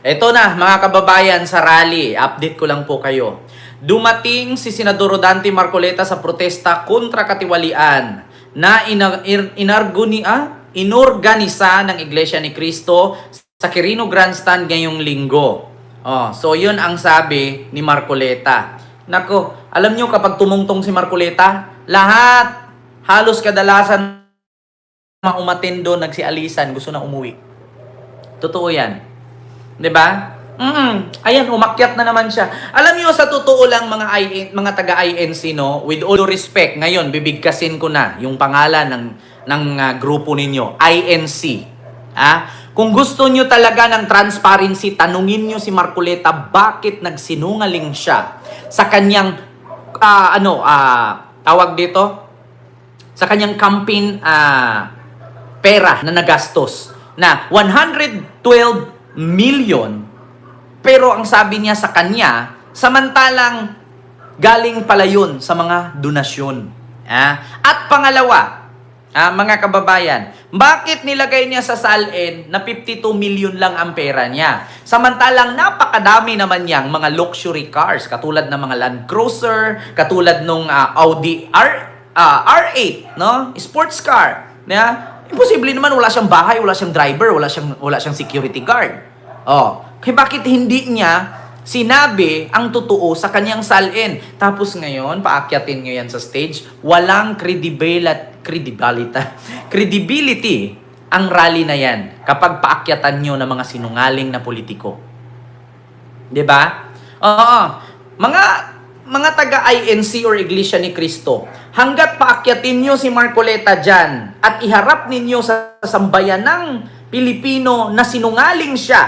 Ito na, mga kababayan sa rally. Update ko lang po kayo. Dumating si Senador Rodante Marcoleta sa protesta kontra katiwalian na ina- inarguni, ah, inorganisa ng Iglesia ni Cristo sa Quirino Grandstand ngayong linggo. Oh, so yun ang sabi ni Marcoleta. Nako, alam nyo kapag tumungtong si Marcoleta, lahat, halos kadalasan mga umatin doon, nagsialisan, gusto na umuwi. Totoo yan. 'Di ba? Mm. Ayan, umakyat na naman siya. Alam niyo sa totoo lang mga I, mga taga INC no, with all due respect, ngayon bibigkasin ko na yung pangalan ng ng ah, grupo ninyo, INC. Ah, kung gusto niyo talaga ng transparency, tanungin niyo si Marcoleta bakit nagsinungaling siya sa kanyang ah, ano, ah, tawag dito, sa kanyang campaign ah, pera na nagastos na 112 million pero ang sabi niya sa kanya samantalang galing pala yun sa mga donasyon. Ah, at pangalawa, ah, mga kababayan, bakit nilagay niya sa salin na 52 million lang ang pera niya? Samantalang napakadami naman niyang mga luxury cars katulad ng mga Land Cruiser, katulad nung ah, Audi R, ah, R8, no? Sports car. Yeah? Imposible naman wala siyang bahay, wala siyang driver, wala siyang wala siyang security guard. Oh, kaya bakit hindi niya sinabi ang totoo sa kanyang salin? Tapos ngayon, paakyatin niyo yan sa stage, walang credibility, credibility, credibility ang rally na yan kapag paakyatan niyo ng mga sinungaling na politiko. 'Di ba? Oo. Mga mga taga INC or Iglesia ni Cristo, hanggat paakyatin niyo si Marcoleta diyan at iharap ninyo sa sambayan ng Pilipino na sinungaling siya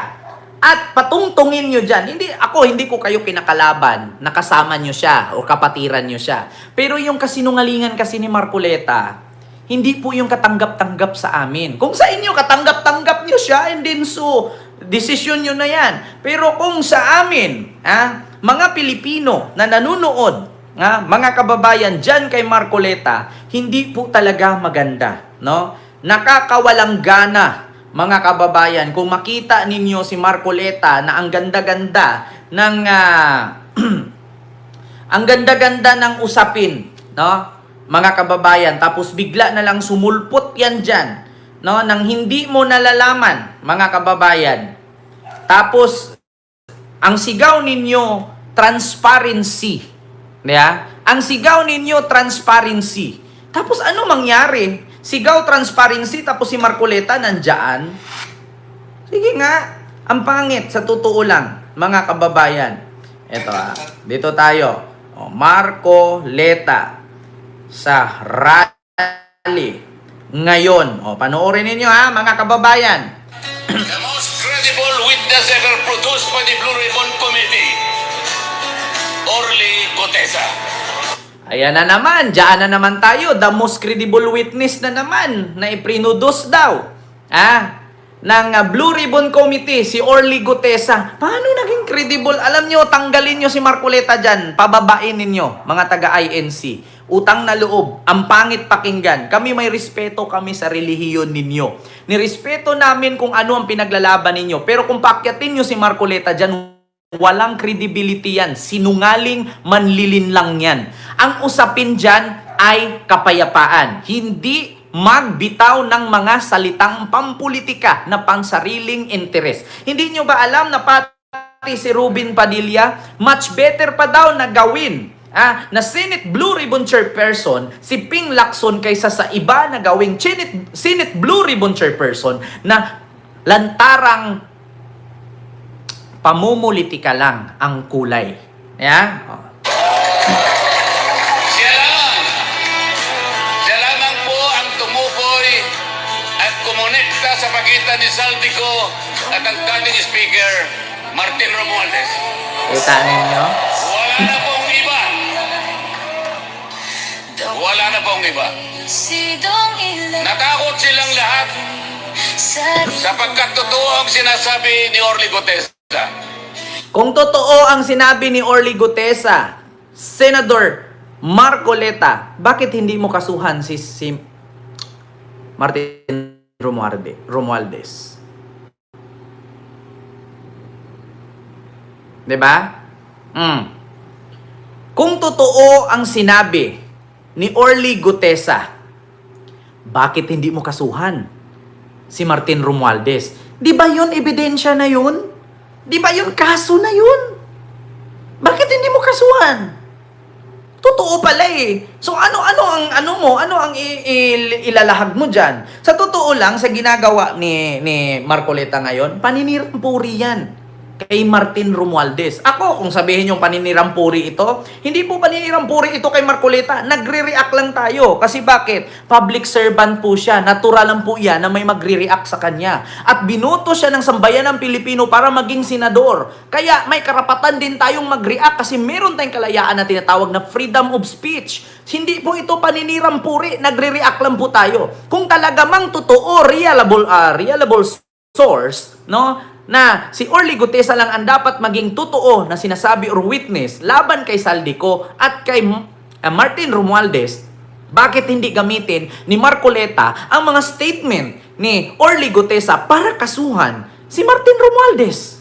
at patungtungin nyo dyan. Hindi, ako, hindi ko kayo kinakalaban. Nakasama nyo siya o kapatiran nyo siya. Pero yung kasinungalingan kasi ni Marcoleta, hindi po yung katanggap-tanggap sa amin. Kung sa inyo, katanggap-tanggap nyo siya, and then so, desisyon nyo na yan. Pero kung sa amin, ha, mga Pilipino na nanunood, ha, mga kababayan dyan kay Marcoleta, hindi po talaga maganda. No? Nakakawalang gana mga kababayan, kung makita ninyo si Marcoleta na ang ganda-ganda ng ah, ang ganda-ganda ng usapin, no? Mga kababayan, tapos bigla na lang sumulpot yan diyan, no? Nang hindi mo nalalaman, mga kababayan. Tapos ang sigaw ninyo transparency. Yeah? Ang sigaw ninyo transparency. Tapos ano mangyari? Sigaw transparency tapos si Marcoleta nandyan. Sige nga, ang pangit sa totoo lang, mga kababayan. Ito ah, dito tayo. O, Marco Leta sa rally ngayon. O, panoorin ninyo ha, mga kababayan. Witness ever produced by the Blue Ribbon Committee, Orly Cotesa. Ayan na naman, diyan na naman tayo. The most credible witness na naman na iprinudos daw. Ah, ng Blue Ribbon Committee, si Orly Gutesa. Paano naging credible? Alam nyo, tanggalin nyo si Marcoleta dyan. Pababain ninyo, mga taga-INC. Utang na loob. Ang pangit pakinggan. Kami may respeto kami sa relihiyon ninyo. Nirespeto namin kung ano ang pinaglalaban ninyo. Pero kung pakyatin nyo si Marcoleta dyan, Walang credibility yan. Sinungaling, manlilin lang yan. Ang usapin dyan ay kapayapaan. Hindi magbitaw ng mga salitang pampolitika na pansariling interes. Hindi nyo ba alam na pati si Ruben Padilla, much better pa daw na gawin ah, na Senate Blue Ribbon Chairperson si Ping Lacson kaysa sa iba na gawing Senate, Senate Blue Ribbon Chairperson na lantarang pamumulitika lang ang kulay. Yeah? Oh. Siya lamang, siya lamang po ang tumukoy at kumonekta sa pagitan ni Saldico at ang dating speaker, Martin Romualdez. Kita ninyo? Na pong iba. Natakot silang lahat sa sapagkat totoo ang sinasabi ni Orly Gutesa. Kung totoo ang sinabi ni Orly Gutesa, Senator Marcoleta, bakit hindi mo kasuhan si, si Martin Romualde, Romualdez? ba? Mm. Kung totoo ang sinabi ni Orly Gutesa, bakit hindi mo kasuhan si Martin Romualdez? Di ba yun ebidensya na yun? Di ba yun kaso na yun? Bakit hindi mo kasuhan? Totoo pala eh. So ano ano ang ano mo? Ano ang i- i- ilalahag mo diyan? Sa totoo lang sa ginagawa ni ni Marcoleta ngayon, paninirampuri 'yan kay Martin Romualdez. Ako, kung sabihin yung paninirampuri ito, hindi po paninirampuri ito kay Marcoleta. Nagre-react lang tayo. Kasi bakit? Public servant po siya. Natural lang po yan na may magre-react sa kanya. At binoto siya ng sambayan ng Pilipino para maging senador. Kaya may karapatan din tayong mag-react kasi meron tayong kalayaan na tinatawag na freedom of speech. Hindi po ito paninirampuri. Nagre-react lang po tayo. Kung talaga mang totoo, reliable, ah, reliable source, no? Na si Orly Gutesa lang ang dapat maging totoo na sinasabi or witness laban kay Saldico at kay uh, Martin Romualdez, bakit hindi gamitin ni Marcoleta ang mga statement ni Orly Gutesa para kasuhan si Martin Romualdez?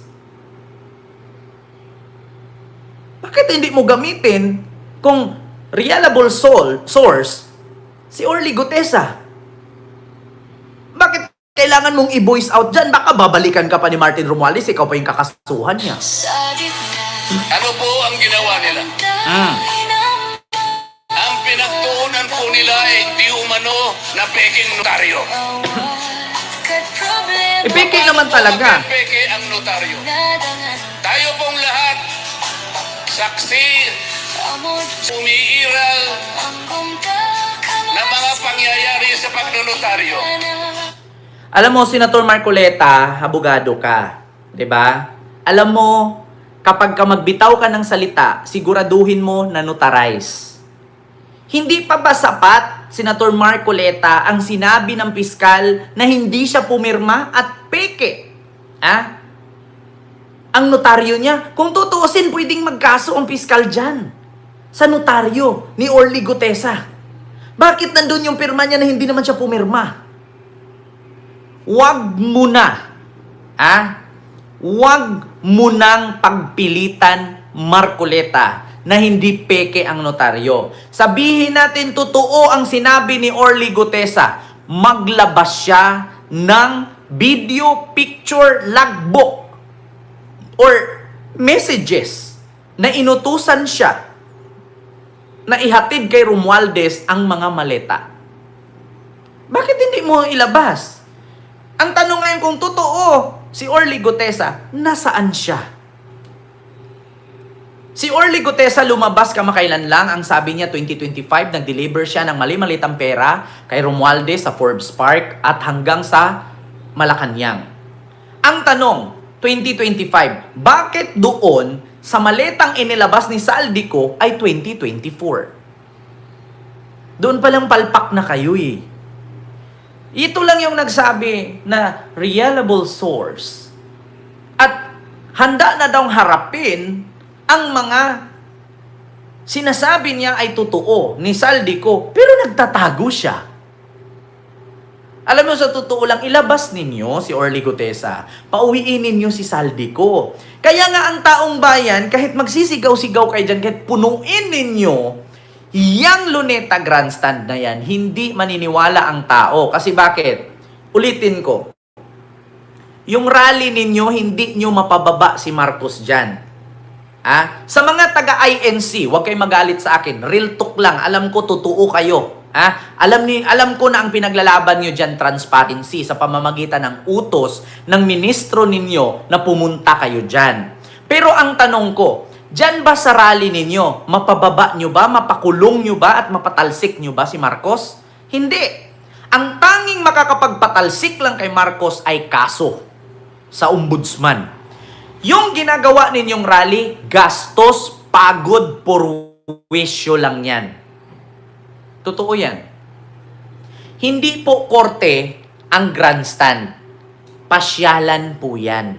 Bakit hindi mo gamitin kung reliable soul, source si Orly Gutesa? Kailangan mong i-voice out dyan? Baka babalikan ka pa ni Martin Romualdez, ikaw pa yung kakasuhan niya. Ano po ang ginawa nila? Mm. ng Ang pinagtuunan po nila ay di umano na peking notaryo. problema Eh, peke naman talaga. Peke ang notaryo. Tayo pong lahat, saksi, ang kumtakalas na mga pangyayari sa pagnonotaryo. Alam mo, Senator Marcoleta, abogado ka. ba? Alam mo, kapag ka magbitaw ka ng salita, siguraduhin mo na notarize. Hindi pa ba sapat, Senator Marcoleta, ang sinabi ng piskal na hindi siya pumirma at peke? Ah? Ang notaryo niya, kung tutuusin, pwedeng magkaso ang piskal dyan. Sa notaryo ni Orly Gutesa. Bakit nandun yung pirma niya na hindi naman siya pumirma? Huwag mo na, ah, huwag mo nang pagpilitan, Marcoleta, na hindi peke ang notaryo. Sabihin natin totoo ang sinabi ni Orly Gutesa, maglabas siya ng video picture logbook or messages na inutusan siya na ihatid kay Romualdez ang mga maleta. Bakit hindi mo ilabas? Ang tanong ngayon kung totoo si Orly Gutesa, nasaan siya? Si Orly Gutesa lumabas kamakailan lang, ang sabi niya 2025, nag-deliver siya ng mali-malitang pera kay Romualdez sa Forbes Park at hanggang sa Malacanang. Ang tanong, 2025, bakit doon sa maletang inilabas ni Saldico ay 2024? Doon palang palpak na kayo eh. Ito lang yung nagsabi na reliable source. At handa na daw harapin ang mga sinasabi niya ay totoo ni Saldico, pero nagtatago siya. Alam mo, sa totoo lang, ilabas ninyo si Orly Gutesa. Pauwiin ninyo si Saldico. Kaya nga ang taong bayan, kahit magsisigaw-sigaw kayo dyan, kahit punuin ninyo, yang Luneta Grandstand na yan, hindi maniniwala ang tao. Kasi bakit? Ulitin ko. Yung rally ninyo, hindi nyo mapababa si Marcos dyan. Ah, sa mga taga-INC, huwag kayong magalit sa akin. Real talk lang. Alam ko, totoo kayo. Ah, alam ni alam ko na ang pinaglalaban niyo diyan transparency sa pamamagitan ng utos ng ministro ninyo na pumunta kayo diyan. Pero ang tanong ko, diyan ba sa rally ninyo, mapababa niyo ba, mapakulong niyo ba at mapatalsik niyo ba si Marcos? Hindi. Ang tanging makakapagpatalsik lang kay Marcos ay kaso sa ombudsman. Yung ginagawa ninyong rally, gastos, pagod, purwisyo lang yan. Totoo yan. Hindi po korte ang grandstand. Pasyalan po yan.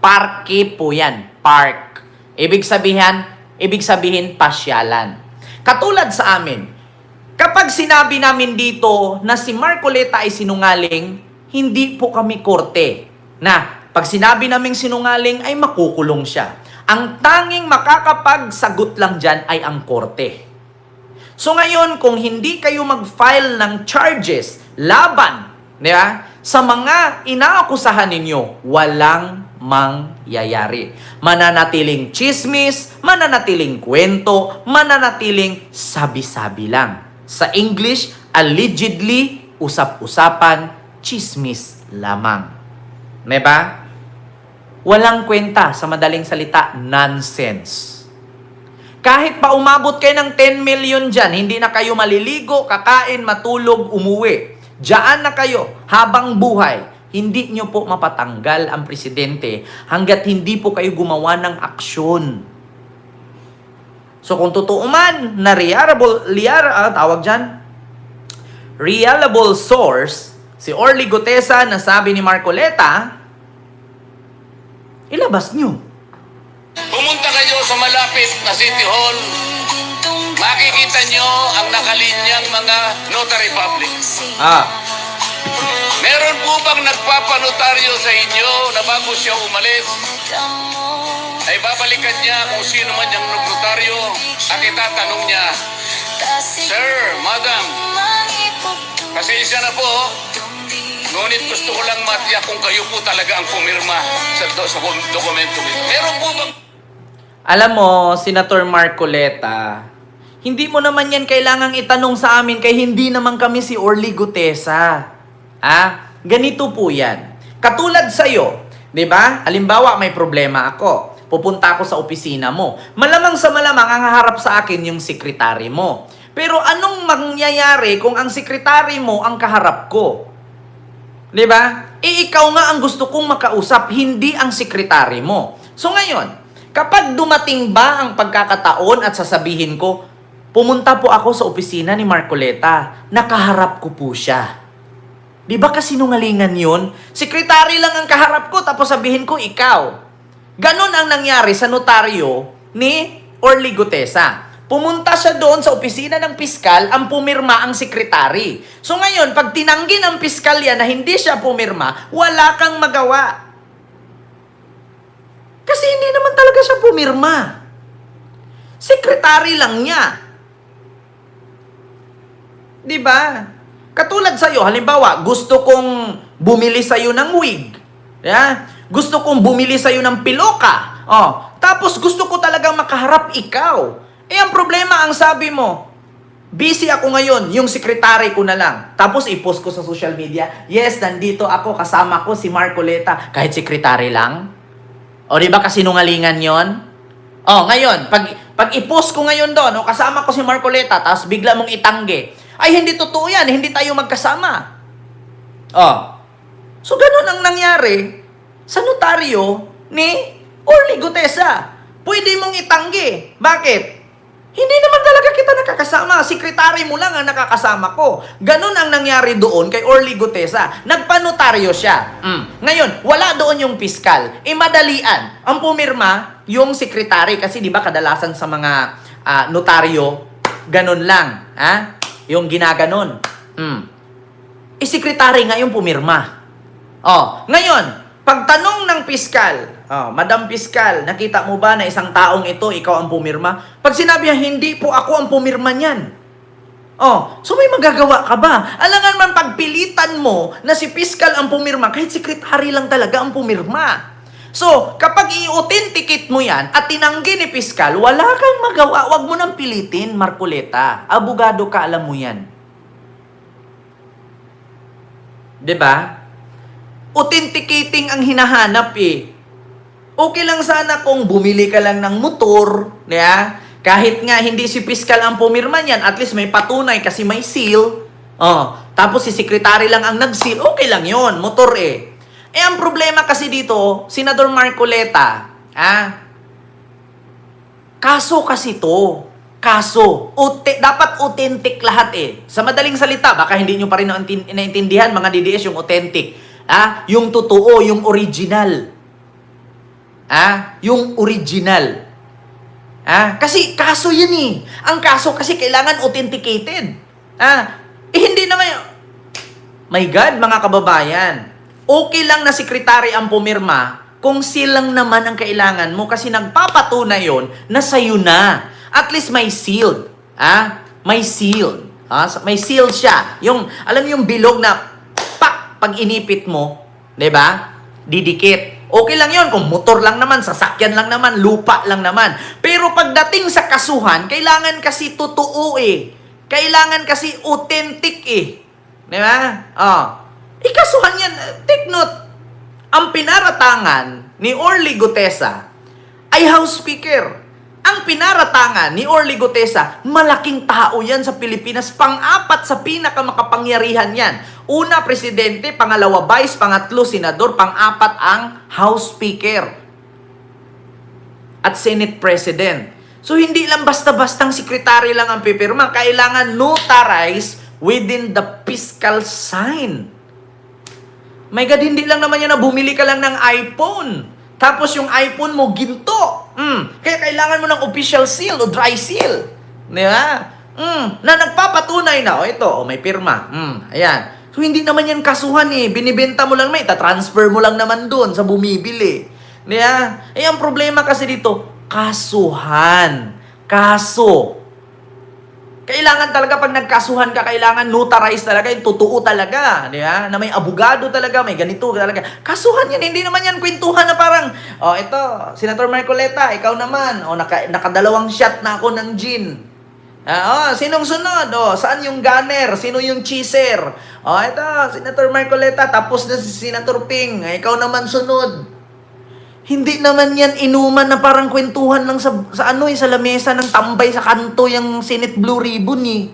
Parke po yan. Park. Ibig sabihin, ibig sabihin pasyalan. Katulad sa amin, kapag sinabi namin dito na si Marcoleta ay sinungaling, hindi po kami korte na pag sinabi naming sinungaling ay makukulong siya. Ang tanging makakapagsagot lang dyan ay ang korte. So ngayon, kung hindi kayo mag-file ng charges laban di ba, sa mga inaakusahan ninyo, walang mangyayari. Mananatiling chismis, mananatiling kwento, mananatiling sabi-sabi lang. Sa English, allegedly, usap-usapan, chismis lamang. Di ba? Walang kwenta, sa madaling salita, nonsense. Kahit pa umabot kayo ng 10 million dyan, hindi na kayo maliligo, kakain, matulog, umuwi. Diyan na kayo habang buhay. Hindi nyo po mapatanggal ang presidente hanggat hindi po kayo gumawa ng aksyon. So kung totoo man na reliable, liar, ah, tawag dyan, reliable source, si Orly Gutesa na sabi ni Marcoleta, ilabas nyo. Pumunta kayo sa malapit na City Hall. Makikita nyo ang nakalinyang mga notary public. Ah, Meron po bang nagpapanotaryo sa inyo na bago siya umalis, ay babalikan niya kung sino man yung notaryo at itatanong niya, Sir, Madam, pasensya na po, ngunit gusto ko lang matiyak kung kayo po talaga ang pumirma sa, do, sa dokumento. Meron po bang Alam mo, Senator Marcoleta, hindi mo naman yan kailangang itanong sa amin kay hindi naman kami si Orly Gutesa. Ah, ganito po yan. Katulad sa'yo, di ba? Halimbawa, may problema ako. Pupunta ako sa opisina mo. Malamang sa malamang ang harap sa akin yung sekretary mo. Pero anong mangyayari kung ang sekretary mo ang kaharap ko? Di ba? Eh, ikaw nga ang gusto kong makausap, hindi ang sekretary mo. So ngayon, kapag dumating ba ang pagkakataon at sasabihin ko, pumunta po ako sa opisina ni Marcoleta, nakaharap ko po siya. Di ba kasinungalingan yun? Sekretary lang ang kaharap ko, tapos sabihin ko, ikaw. Ganon ang nangyari sa notaryo ni Orly Gutesa. Pumunta siya doon sa opisina ng piskal, ang pumirma ang sekretary. So ngayon, pag tinanggi ng piskal yan na hindi siya pumirma, wala kang magawa. Kasi hindi naman talaga siya pumirma. Sekretary lang niya. Di ba? Katulad sa'yo, halimbawa, gusto kong bumili sa'yo ng wig. Yeah? Gusto kong bumili sa'yo ng piloka. Oh, tapos gusto ko talagang makaharap ikaw. Eh, ang problema, ang sabi mo, busy ako ngayon, yung sekretary ko na lang. Tapos i-post ko sa social media, yes, nandito ako, kasama ko si Marcoleta. Kahit sekretary lang. O, di ba kasinungalingan yon? Oh, ngayon, pag, pag i-post ko ngayon doon, o kasama ko si Marcoleta, tapos bigla mong itanggi, ay hindi totoo yan, hindi tayo magkasama. Oh. So, ganun ang nangyari sa notaryo ni Orly Gutesa. Pwede mong itanggi. Bakit? Hindi naman talaga kita nakakasama. Sekretary mo lang ang nakakasama ko. Ganon ang nangyari doon kay Orly Gutesa. Nagpanotaryo siya. Mm. Ngayon, wala doon yung piskal. E madalian. Ang pumirma, yung sekretary. Kasi di ba kadalasan sa mga ah, notaryo, ganon lang. Ha? Yung ginaganon. Mm. E sekretary nga yung pumirma. Oh, ngayon, pagtanong ng piskal, oh, Madam Piskal, nakita mo ba na isang taong ito, ikaw ang pumirma? Pag sinabi niya, hindi po ako ang pumirma niyan. Oh, so may magagawa ka ba? Alangan man pagpilitan mo na si Piskal ang pumirma, kahit sekretary lang talaga ang pumirma. So, kapag i-authenticate mo yan at tinanggi ni Piskal, wala kang magawa. Huwag mo nang pilitin, Marcoleta. Abogado ka, alam mo yan. ba? Authenticating ang hinahanap eh. Okay lang sana kung bumili ka lang ng motor, yeah? Kahit nga hindi si piskal ang pumirma niyan, at least may patunay kasi may seal. Oh, tapos si sekretary lang ang nag-seal, okay lang 'yon, motor eh. Eh ang problema kasi dito, Senador Marcoleta, ah, kaso kasi to. Kaso, ute, dapat authentic lahat eh. Sa madaling salita, baka hindi nyo pa rin naintin- naintindihan mga DDS yung authentic. Ah, yung totoo, yung original. Ah, yung original. Ah, kasi kaso yun eh. Ang kaso kasi kailangan authenticated. Ah, eh hindi naman. My God, mga kababayan. Okay lang na sekretary ang pumirma kung silang naman ang kailangan mo kasi nagpapatunay yon na sa'yo na. At least may sealed. Ah? May sealed. Ah, may sealed siya. Yung, alam yung bilog na pak, pag inipit mo, 'di ba? Didikit. Okay lang yon kung motor lang naman, sasakyan lang naman, lupa lang naman. Pero pagdating sa kasuhan, kailangan kasi totoo eh. Kailangan kasi authentic eh. Di ba? Oh. Ikasuhan yan. Take note. Ang pinaratangan ni Orly Gutesa ay House Speaker. Ang pinaratangan ni Orly Gutesa, malaking tao yan sa Pilipinas. Pang-apat sa pinakamakapangyarihan yan. Una, presidente. Pangalawa, vice. Pangatlo, senador. Pang-apat ang House Speaker. At Senate President. So, hindi lang basta-bastang sekretary lang ang pipirma. Kailangan notarized within the fiscal sign. My God, hindi lang naman yan na bumili ka lang ng iPhone. Tapos yung iPhone mo, ginto. Mm. Kaya kailangan mo ng official seal o dry seal. Di ba? Mm. Na nagpapatunay na, o ito, o may pirma. Mm. Ayan. So, hindi naman yan kasuhan eh. Binibenta mo lang may, transfer mo lang naman doon sa bumibili. Di ba? Eh, ang problema kasi dito, kasuhan. Kaso. Kailangan talaga pag nagkasuhan ka, kailangan notarize talaga, yung totoo talaga, di ba? Na may abogado talaga, may ganito talaga. Kasuhan yan, hindi naman yan kwentuhan na parang, oh, ito, Senator Marcoleta, ikaw naman, oh, naka, nakadalawang shot na ako ng gin. Ah, oh, sinong sunod? Oh, saan yung gunner? Sino yung cheeser? Oh, ito, Senator Marcoleta, tapos na si Senator Ping, eh, ikaw naman sunod. Hindi naman yan inuman na parang kwentuhan lang sa, sa ano eh, sa lamesa ng tambay sa kanto yung Senate Blue Ribbon eh.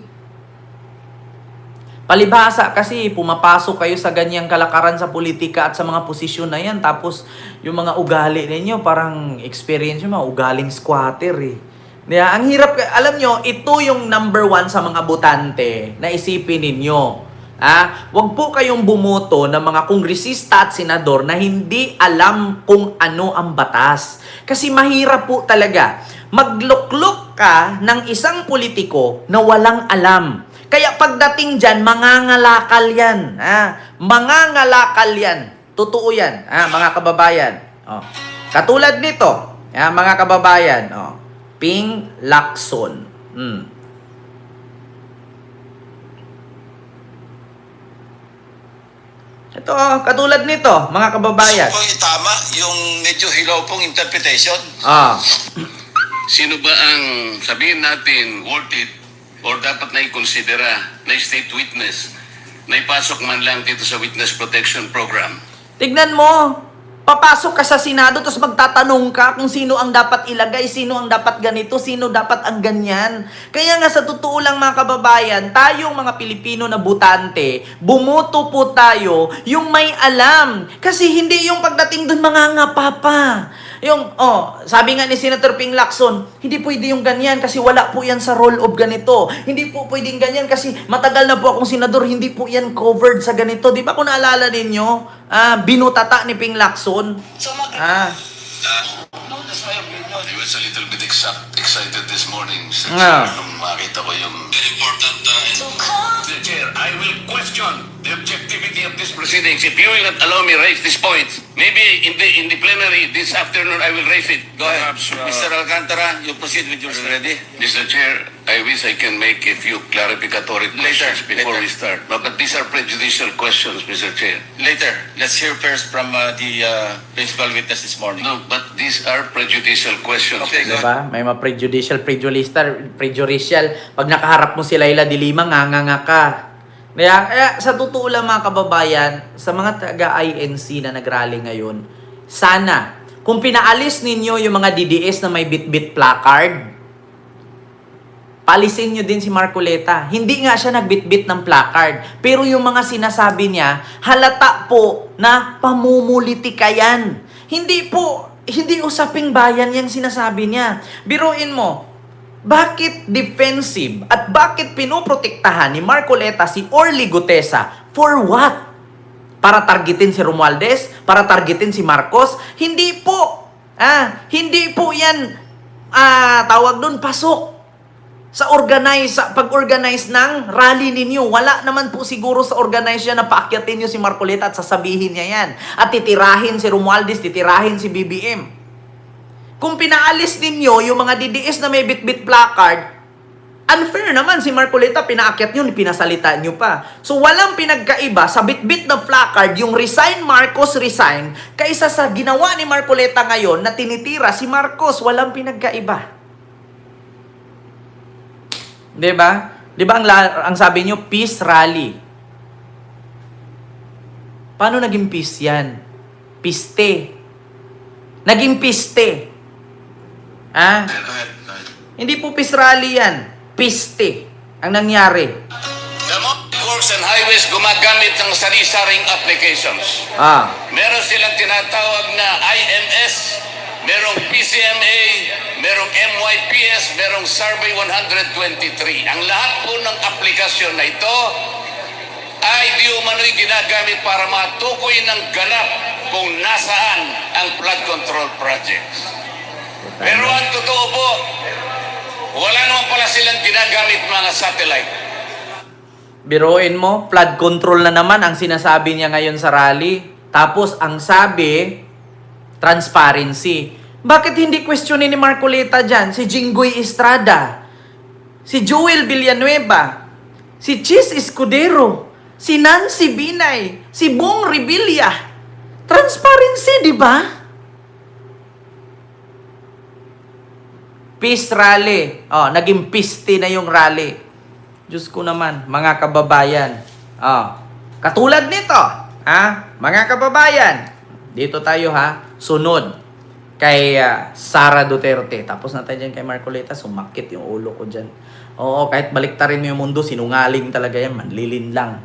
Palibhasa kasi pumapasok kayo sa ganyang kalakaran sa politika at sa mga posisyon na yan. Tapos yung mga ugali ninyo, parang experience yung mga ugaling squatter eh. Diba? Ang hirap, alam nyo, ito yung number one sa mga botante na isipin ninyo. Ah, wag po kayong bumoto ng mga kongresista at senador na hindi alam kung ano ang batas. Kasi mahirap po talaga magluklok ka ng isang politiko na walang alam. Kaya pagdating dyan, mangangalakal yan. Ah, mangangalakal yan. Totoo yan, ah, mga kababayan. Oh. Katulad nito, ah, mga kababayan, oh. Ping Lacson. Hmm. Ito, katulad nito, mga kababayan. Gusto pong itama yung medyo hilaw pong interpretation. Ah, Sino ba ang sabihin natin worth it or dapat na ikonsidera na state witness na ipasok man lang dito sa Witness Protection Program? tignan mo. Papasok ka sa Senado tapos magtatanong ka kung sino ang dapat ilagay, sino ang dapat ganito, sino dapat ang ganyan. Kaya nga sa totoo lang mga kababayan, tayong mga Pilipino na butante, bumuto po tayo yung may alam. Kasi hindi yung pagdating dun mga pa. Yung, oh, sabi nga ni Senator Ping Lacson, hindi pwede yung ganyan kasi wala po yan sa roll of ganito. Hindi po pwedeng ganyan kasi matagal na po akong senador, hindi po yan covered sa ganito. Di ba kung naalala ninyo, ah, binutata ni Ping Lacson? Ah, No, that's my opinion. I was a little bit exa- excited this morning Mr. Ah. Nung makita ko yung very important uh, So come Mr. Chair, I will question the objectivity of this proceedings if you will not allow me raise this point. Maybe in the in the plenary this afternoon I will raise it. Go ahead. Mr. Alcantara, you proceed with yours already. Mr. Chair, I wish I can make a few clarificatory Later, questions before later. we start. No, but these are prejudicial questions, Mr. Chair. Later, let's hear first from uh, the uh, principal witness this morning. No, but these are prejudicial questions. Okay, di ba? May mga prejudicial, prejudicial, prejudicial. Pag nakaharap mo si Laila de Lima, nganganga ka. Kaya, kaya sa totoo lang mga kababayan, sa mga taga-INC na nagrally ngayon, sana, kung pinaalis ninyo yung mga DDS na may bit-bit placard, palisin nyo din si Marcoleta. Hindi nga siya nagbitbit ng placard. Pero yung mga sinasabi niya, halata po na pamumuliti yan. Hindi po, hindi usaping bayan yung sinasabi niya. Biruin mo, bakit defensive at bakit pinoprotektahan ni Marcoleta si Orly Gutesa? For what? Para targetin si Romualdez? Para targetin si Marcos? Hindi po. Ah, hindi po yan ah, tawag doon pasok Sa organize, sa pag-organize ng rally ninyo. Wala naman po siguro sa organize yan na paakyatin nyo si Marcoleta at sasabihin niya yan. At titirahin si Romualdez, titirahin si BBM. Kung pinaalis ninyo yung mga DDS na may bit-bit placard, unfair naman si Marcoleta, pinaakyat nyo, pinasalita nyo pa. So walang pinagkaiba sa bit-bit na placard, yung resign Marcos resign, kaysa sa ginawa ni Marcoleta ngayon na tinitira si Marcos, walang pinagkaiba. 'Di ba? 'Di ba ang, la- ang sabi nyo, peace rally. Paano naging peace yan? Piste. Naging piste. Ah? Hindi po peace rally yan. Piste. Ang nangyari. Works and Highways gumagamit ng sari-saring applications. Ah. Meron silang tinatawag na IMS, merong PCMA, merong MYPS, merong Survey 123. Ang lahat po ng aplikasyon na ito ay di umano'y ginagamit para matukoy ng ganap kung nasaan ang flood control projects. Pero ang totoo po, wala naman pala silang ginagamit mga satellite. Biroin mo, flood control na naman ang sinasabi niya ngayon sa rally. Tapos ang sabi, transparency. Bakit hindi questionin ni Marcoleta dyan? Si Jinggoy Estrada, si Joel Villanueva, si Chis Escudero, si Nancy Binay, si Bong Revilla. Transparency, di ba? Peace rally. Oh, naging piste na yung rally. Diyos ko naman, mga kababayan. Oh, katulad nito, ha? Mga kababayan, dito tayo ha, sunod kay ah, Sara Duterte. Tapos na tayo dyan kay Marcoleta, sumakit yung ulo ko dyan. Oo, kahit baliktarin mo yung mundo, sinungaling talaga yan, manlilin lang.